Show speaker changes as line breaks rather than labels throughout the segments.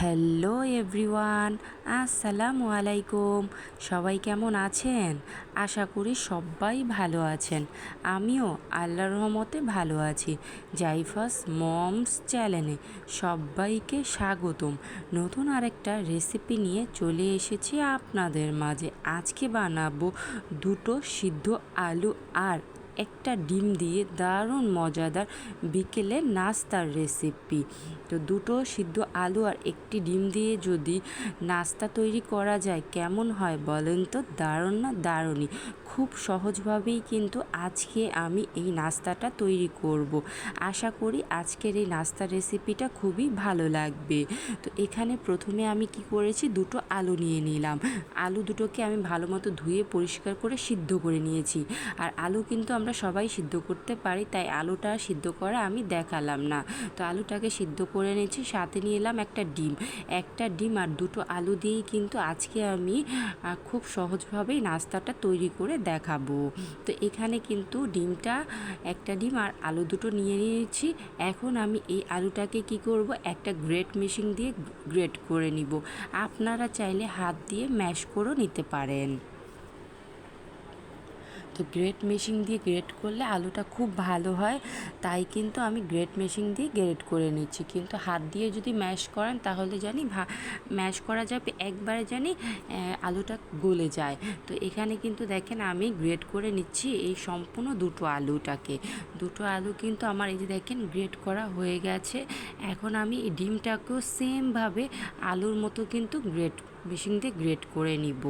Hello everyone, আসসালামু আলাইকুম। সবাই কেমন আছেন? আশা করি সবাই ভালো আছেন। আমিও আল্লাহর রহমতে ভালো আছি। জাইফাস মমস চ্যানেলে সবাইকে স্বাগতম। নতুন আরেকটা রেসিপি নিয়ে চলে এসেছি আপনাদের মাঝে। আজকে বানাবো দুটো সিদ্ধ আলু আর একটা ডিম দিয়ে দারুণ মজাদার বিকেলে নাস্তার রেসিপি। তো দুটো সিদ্ধ আলু আর একটি ডিম দিয়ে যদি নাস্তা তৈরি করা যায়, কেমন হয় বলেন তো? দারুণ না দারুণই। খুব সহজভাবেই কিন্তু আজকে আমি এই নাস্তাটা তৈরি করব। আশা করি আজকের এই নাস্তার রেসিপিটা খুবই ভালো লাগবে। তো এখানে প্রথমে আমি কি করেছি? দুটো আলু নিয়ে নিলাম। আলু দুটোকে আমি ভালো মতো ধুয়ে পরিষ্কার করে সিদ্ধ করে নিয়েছি। আর আলু কিন্তু আমরা সবাই সিদ্ধ করতে পারি, তাই আলুটা সিদ্ধ করা আমি দেখালাম না। তো আলুটাকে সিদ্ধ করে নিয়েছি, সাথে নিয়ে এলাম একটা ডিম। একটা ডিম আর দুটো আলু দিয়েই কিন্তু আজকে আমি খুব সহজভাবেই নাস্তাটা তৈরি করে দেখাবো। তো এখানে কিন্তু ডিমটা, একটা ডিম আর আলু দুটো নিয়ে নিয়েছি। এখন আমি এই আলুটাকে কি করব? একটা গ্রেট মেশিন দিয়ে গ্রেট করে নিব। আপনারা চাইলে হাত দিয়ে ম্যাশ করেও নিতে পারেন। তো গ্রেট মেশিন দিয়ে গ্রেট করলে আলুটা খুব ভালো হয়। তাই কিন্তু আমি গ্রেট মেশিন দিয়ে গ্রেট করে নিচ্ছি। কিন্তু হাত দিয়ে যদি ম্যাশ করেন তাহলে জানি ম্যাশ করা যাবে, একবারে জানি আলুটা গলে যায়। তো এখানে কিন্তু দেখেন আমি গ্রেট করে নিচ্ছি এই সম্পূর্ণ দুটো আলুটাকে। দুটো আলু কিন্তু আমার এই যে দেখেন গ্রেট করা হয়ে গেছে। এখন আমি এই ডিমটাকেও সেমভাবে আলুর মতো কিন্তু গ্রেট মেশিন দিয়ে গ্রেট করে নিব।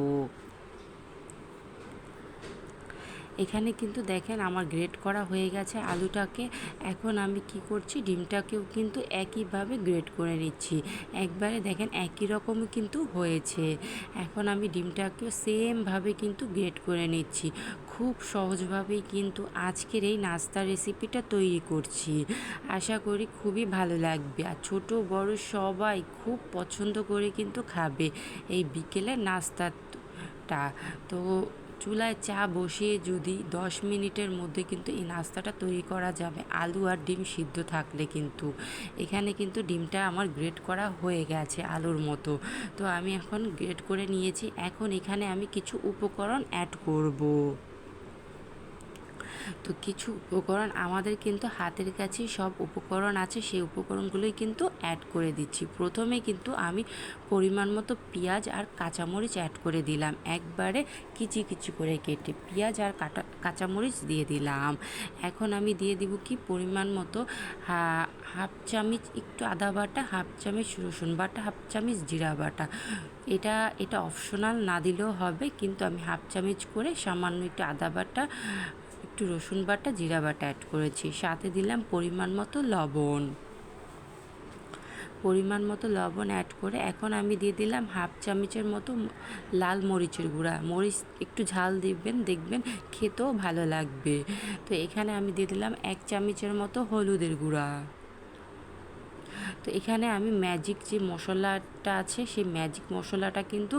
এখানে কিন্তু দেখেন আমার গ্রেট করা হয়ে গেছে আলুটাকে। এখন আমি কি করছি? ডিমটাকেও কিন্তু একইভাবে গ্রেট করে নিচ্ছি। একবারে দেখেন একই রকমই কিন্তু হয়েছে। এখন আমি ডিমটাকেও সেমভাবে কিন্তু গ্রেট করে নিচ্ছি। খুব সহজভাবেই কিন্তু আজকের এই নাস্তা রেসিপিটা তৈরি করছি। আশা করি খুবই ভালো লাগবে। আর ছোট, বড় সবাই খুব পছন্দ করে কিন্তু খাবে এই বিকেলে নাস্তাটা। তো চুলায় চা বসিয়ে যদি দশ মিনিটের মধ্যে কিন্তু এই নাস্তাটা তৈরি করা যাবে। আলু আর ডিম সিদ্ধ থাকলে কিন্তু। এখানে কিন্তু ডিমটা আমার গ্রেট করা হয়ে গেছে আলুর মতো। তো আমি এখন গ্রেট করে নিয়েছি। এখন এখানে আমি কিছু উপকরণ অ্যাড করব। তো কিছু উপকরণ আমাদের কিন্তু হাতের কাছেই সব উপকরণ আছে, সেই উপকরণগুলোই কিন্তু অ্যাড করে দিচ্ছি। প্রথমে কিন্তু আমি পরিমাণ মতো পেঁয়াজ আর কাঁচামরিচ অ্যাড করে দিলাম। একবারে কিচি কিচি করে কেটে পেঁয়াজ আর কাটা, কাঁচামরিচ দিয়ে দিলাম। এখন আমি দিয়ে দিব কি পরিমাণ মতো হাফ চামচ, একটু আদা বাটা, হাফ চামচ রসুন বাটা, হাফ চামচ জিরা বাটা। এটা এটা অপশনাল না দিলেও হবে, কিন্তু আমি হাফ চামচ করে সামান্য একটু আদা বাটা একটু রসুন বাটা, জিরা বাটা অ্যাড করেছি। সাথে দিলাম পরিমাণ মতো লবণ। পরিমাণ মতো লবণ অ্যাড করে এখন আমি দিয়ে দিলাম হাফ চামচের মতো লাল মরিচের গুঁড়া। মরিচ একটু ঝাল দিবেন, দেখবেন খেতেও ভালো লাগবে। তো এখানে আমি দিয়ে দিলাম এক চামচের মতো হলুদের গুঁড়া। তো এখানে আমি ম্যাজিক যে মশলাটা আছে, সেই ম্যাজিক মশলাটা কিন্তু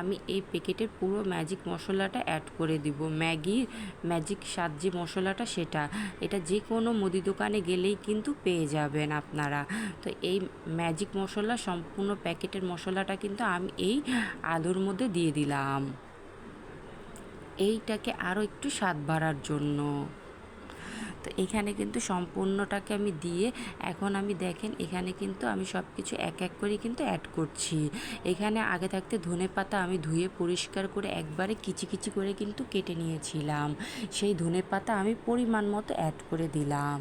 আমি এই প্যাকেটের পুরো ম্যাজিক মশলাটা অ্যাড করে দিব। ম্যাগির ম্যাজিক স্বাদ যে মশলাটা সেটা। এটা যে কোনো মুদি দোকানে গেলেই কিন্তু পেয়ে যাবেন আপনারা। তো এই ম্যাজিক মশলা, সম্পূর্ণ প্যাকেটের মশলাটা কিন্তু আমি এই আলুর মধ্যে দিয়ে দিলাম। এইটাকে আরও একটু স্বাদ বাড়ার জন্য। তো এখানে কিন্তু সম্পূর্ণটাকে আমি দিয়ে এখন আমি দেখেন এখানে কিন্তু আমি সব কিছু এক এক করে কিন্তু অ্যাড করছি। এখানে আগে থাকতে ধনে পাতা আমি ধুয়ে পরিষ্কার করে একবারে কিচি কিচি করে কিন্তু কেটে নিয়েছিলাম। সেই ধনে পাতা আমি পরিমাণ মতো অ্যাড করে দিলাম।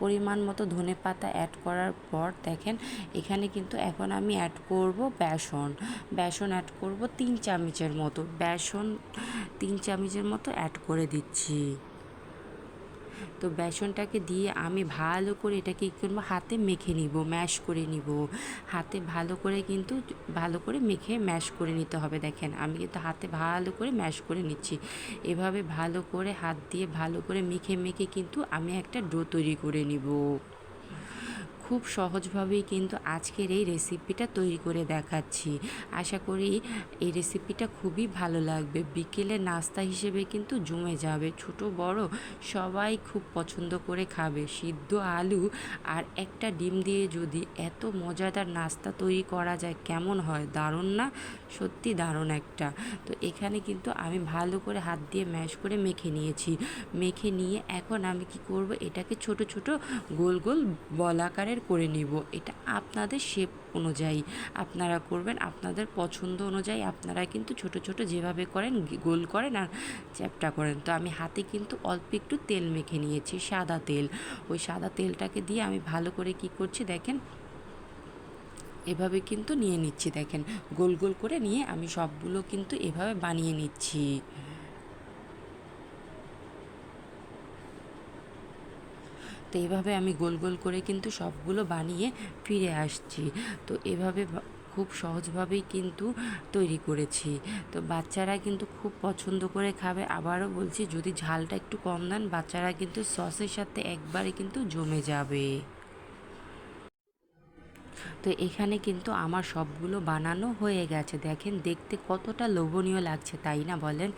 পরিমাণ মতো ধনে পাতা অ্যাড করার পর দেখেন এখানে কিন্তু এখন আমি অ্যাড করব বেসন। বেসন অ্যাড করব তিন চামচের মতো। বেসন তিন চামচের মতো অ্যাড করে দিচ্ছি। তো বেসনটাকে দিয়ে আমি ভালো করে এটাকে কী করব? হাতে মেখে নিব, ম্যাশ করে নিব। হাতে ভালো করে কিন্তু ভালো করে মেখে ম্যাশ করে নিতে হবে দেখেন। আমি কিন্তু হাতে ভালো করে ম্যাশ করে নিচ্ছি। এভাবে ভালো করে হাত দিয়ে ভালো করে মেখে মেখে কিন্তু আমি একটা ডো তৈরি করে নিব। খুব সহজভাবেই কিন্তু আজকের এই রেসিপিটা তৈরি করে দেখাচ্ছি। আশা করি এই রেসিপিটা খুবই ভালো লাগবে। বিকেলে নাস্তা হিসেবে কিন্তু জমে যাবে। ছোট, বড় সবাই খুব পছন্দ করে খাবে। সিদ্ধ আলু আর একটা ডিম দিয়ে যদি এত মজাদার নাস্তা তৈরি করা যায়, কেমন হয়? দারুণ না? সত্যি দারুণ একটা। তো এখানে কিন্তু আমি ভালো করে হাত দিয়ে ম্যাশ করে মেখে নিয়েছি। মেখে নিয়ে এখন আমি কি করব? এটাকে ছোট ছোট গোল গোল বলাকারের করে নিব। এটা আপনাদের শেপ অনুযায়ী। আপনারা করবেন আপনাদের পছন্দ অনুযায়ী। আপনারা কিন্তু ছোট ছোট যেভাবে করেন গোল করেন আর চ্যাপটা করেন। তো আমি হাতে কিন্তু অল্প একটু তেল মেখে নিয়েছি, সাদা তেল। ওই সাদা তেলটাকে দিয়ে আমি ভালো করে কি করছি দেখেন? এভাবে কিন্তু নিয়ে নিচ্ছি দেখেন। গোল গোল করে নিয়ে আমি সবগুলো কিন্তু এভাবে বানিয়ে নিচ্ছি। তো এভাবে আমি গোল গোল করে কিন্তু সবগুলো বানিয়ে ফিরে আসছি। তো এভাবে খুব সহজভাবেই কিন্তু তৈরি করেছি। তো বাচ্চারা কিন্তু খুব পছন্দ করে খাবে। আবারও বলছি, যদি ঝালটা একটু কম দেন, বাচ্চারা কিন্তু সসের সাথে একবারে কিন্তু জমে যাবে। তো এখানে কিন্তু আমার সবগুলো বানানো হয়ে গেছে। দেখেন, দেখতে কতটা লোভনীয় লাগছে, তাই না বলেন?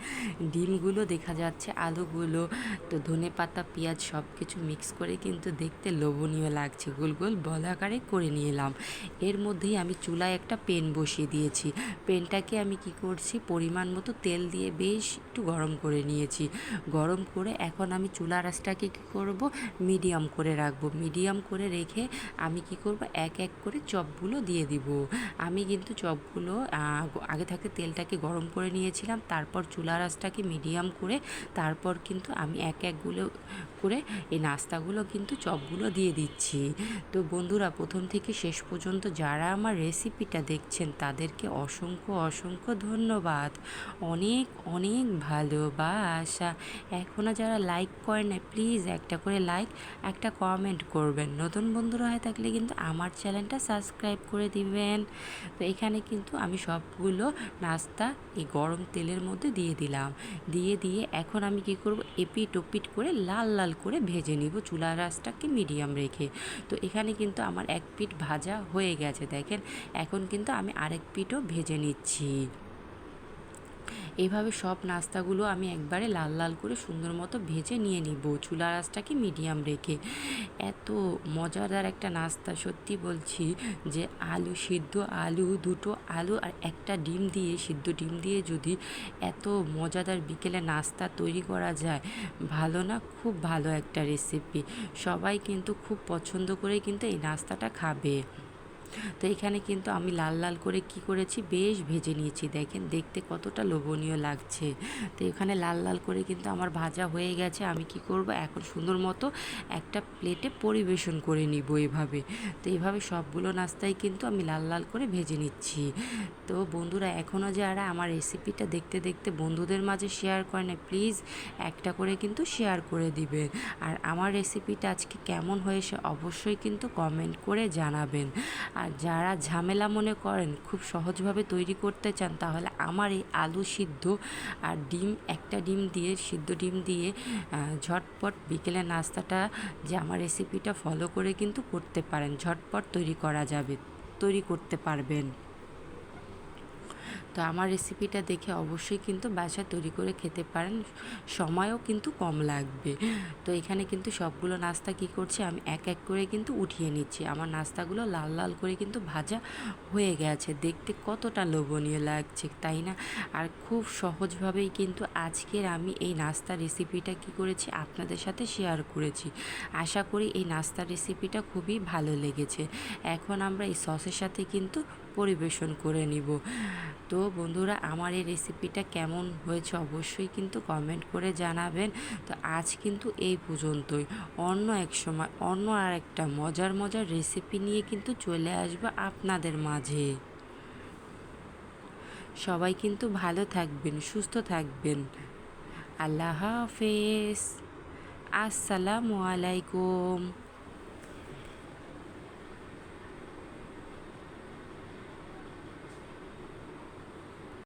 ডিমগুলো দেখা যাচ্ছে, আলুগুলো, তো ধনে পাতা, পেঁয়াজ সব কিছু মিক্স করে কিন্তু দেখতে লোভনীয় লাগছে। গোল গোল বলাকারে করে নিয়ে এলাম এর মধ্যেই আমি চুলায় একটা পেন বসিয়ে দিয়েছি। পেনটাকে আমি কি করছি? পরিমাণ মতো তেল দিয়ে বেশ একটু গরম করে নিয়েছি। গরম করে এখন আমি চুলা রাসটাকে কী করব? মিডিয়াম করে রাখব। মিডিয়াম করে রেখে আমি কি করব? এক এক করে চপগুলো দিয়ে দিব। আমি কিন্তু চপগুলো আগে থাকতে তেলটাকে গরম করে নিয়েছিলাম, তারপর চুলা রাসটাকে মিডিয়াম করে, তারপর কিন্তু আমি এক একগুলো করে এই নাস্তাগুলো কিন্তু চপগুলো দিয়ে দিচ্ছি। তো বন্ধুরা, প্রথম থেকে শেষ পর্যন্ত যারা আমার রেসিপিটা দেখছেন, তাদেরকে অসংখ্য অসংখ্য ধন্যবাদ। অনেক অনেক ভালোবাসা। এখনও যারা লাইক করেন না প্লিজ একটা করে লাইক, একটা কমেন্ট করবেন। নতুন বন্ধুরা হয়ে থাকলে কিন্তু আমার চ্যানেলটা সাবস্ক্রাইব করে দিবেন। তো এখানে কিন্তু আমি সবগুলো নাস্তা এই গরম তেলের মধ্যে দিয়ে দিলাম। দিয়ে দিয়ে এখন আমি কি করব? এপিট ওপিট করে লাল লাল করে ভেজে নিব চুলা রাসটাকে মিডিয়াম রেখে। তো এখানে কিন্তু আমার এক পিঠ ভাজা হয়ে গেছে, দেখেন। এখন কিন্তু আমি আরেক পিঠও ভেজে নিচ্ছি। এভাবে সব নাস্তাগুলো আমি একবারে লাল লাল করে সুন্দর মতো ভেজে নিয়ে নিব চুলা রাসটাকে মিডিয়াম রেখে। এত মজাদার একটা নাস্তা, সত্যি বলছি যে আলু সিদ্ধ, আলু, দুটো আলু আর একটা ডিম দিয়ে, সিদ্ধ ডিম দিয়ে যদি এত মজাদার বিকেলে নাস্তা তৈরি করা যায়, ভালো না? খুব ভালো একটা রেসিপি সবাই কিন্তু খুব পছন্দ করে কিন্তু এই নাস্তাটা খাবে। তো এখানে কিন্তু আমি লাল লাল করে কি করেছি? বেশ ভেজে নিয়েছি। দেখেন, দেখতে কতটা লোভনীয় লাগছে। তো এখানে লাল লাল করে কিন্তু আমার ভাজা হয়ে গেছে। আমি কি করব? এখন সুন্দর মতো একটা প্লেটে পরিবেশন করে নিব এভাবে। তো এভাবে সবগুলো নাস্তাই কিন্তু আমি লাল লাল করে ভেজে নিচ্ছি। তো বন্ধুরা এখনও যারা আমার রেসিপিটা দেখতে দেখতে বন্ধুদের মাঝে শেয়ার করে না প্লিজ একটা করে কিন্তু শেয়ার করে দিবেন। আর আমার রেসিপিটা আজকে কেমন হয়েছে অবশ্যই কিন্তু কমেন্ট করে জানাবেন। আর যারা ঝামেলা মনে করেন, খুব সহজভাবে তৈরি করতে চান, তাহলে আমার এই আলু সিদ্ধ আর ডিম, একটা ডিম দিয়ে, সিদ্ধ ডিম দিয়ে ঝটপট বিকেলে নাস্তাটা, যে আমার রেসিপিটা ফলো করে কিন্তু করতে পারেন। ঝটপট তৈরি করা যাবে, তৈরি করতে পারবেন। তো আমার রেসিপিটা দেখে অবশ্যই কিন্তু বাসা তৈরি করে খেতে পারেন। সময়ও কিন্তু কম লাগবে। তো এখানে কিন্তু সবগুলো নাস্তা কি করছি, আমি এক এক করে কিন্তু উঠিয়ে নিচ্ছি। আমার নাস্তাগুলো লাল লাল করে কিন্তু ভাজা হয়ে গেছে। দেখতে কতটা লোভনীয় লাগছে, তাই না? আর খুব সহজভাবেই কিন্তু আজকের আমি এই নাস্তা রেসিপিটা কি করেছি, আপনাদের সাথে শেয়ার করেছি। আশা করি এই নাস্তা রেসিপিটা খুবই ভালো লেগেছে। এখন আমরা এই সসের সাথে কিন্তু পরিবেশন করে নিব। তো বন্ধুরা আমার এই রেসিপিটা কেমন হয়েছে অবশ্যই কিন্তু কমেন্ট করে জানাবেন। তো আজ কিন্তু এই পর্যন্তই। অন্য এক সময়, অন্য আর একটা মজার মজার রেসিপি নিয়ে কিন্তু চলে আসব আপনাদের মাঝে। সবাই কিন্তু ভালো থাকবেন, সুস্থ থাকবেন। আল্লাহ হাফেজ। আসসালামু আলাইকুম।